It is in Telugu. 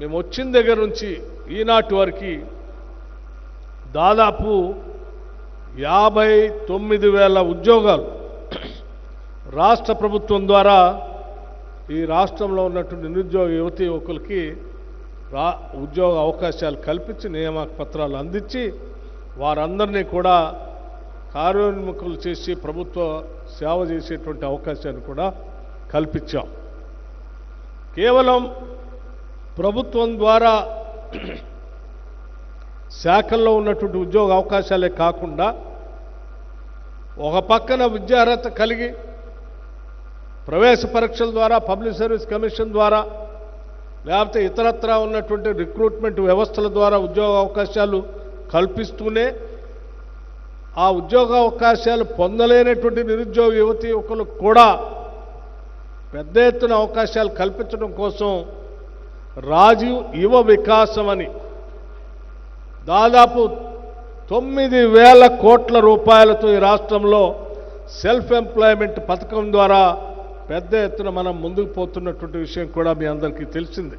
మేము వచ్చిన దగ్గర నుంచి ఈనాటి వరకు దాదాపు యాభై తొమ్మిది వేల ఉద్యోగాలు రాష్ట్ర ప్రభుత్వం ద్వారా ఈ రాష్ట్రంలో ఉన్నటువంటి నిరుద్యోగ యువతి యువకులకి రా ఉద్యోగ అవకాశాలు కల్పించి నియామక పత్రాలు అందించి వారందరినీ కూడా కార్యోన్ముఖులు చేసి ప్రభుత్వ సేవ చేసేటువంటి అవకాశాన్ని కూడా కల్పించాం. కేవలం ప్రభుత్వం ద్వారా శాఖల్లో ఉన్నటువంటి ఉద్యోగ అవకాశాలే కాకుండా ఒక పక్కన విద్యార్హత కలిగి ప్రవేశ పరీక్షల ద్వారా పబ్లిక్ సర్వీస్ కమిషన్ ద్వారా లేకపోతే ఇతరత్రా ఉన్నటువంటి రిక్రూట్మెంట్ వ్యవస్థల ద్వారా ఉద్యోగ అవకాశాలు కల్పిస్తూనే ఆ ఉద్యోగ అవకాశాలు పొందలేనటువంటి నిరుద్యోగ యువతి యువకులకు కూడా పెద్ద ఎత్తున అవకాశాలు కల్పించడం కోసం రాజీవ్ యువ వికాసం అని. దాదాపు తొమ్మిది వేల కోట్ల రూపాయలతో ఈ రాష్ట్రంలో సెల్ఫ్ ఎంప్లాయ్మెంట్ పథకం ద్వారా పెద్ద ఎత్తున మనం ముందుకు పోతున్నటువంటి విషయం కూడా మీ అందరికీ తెలిసిందే.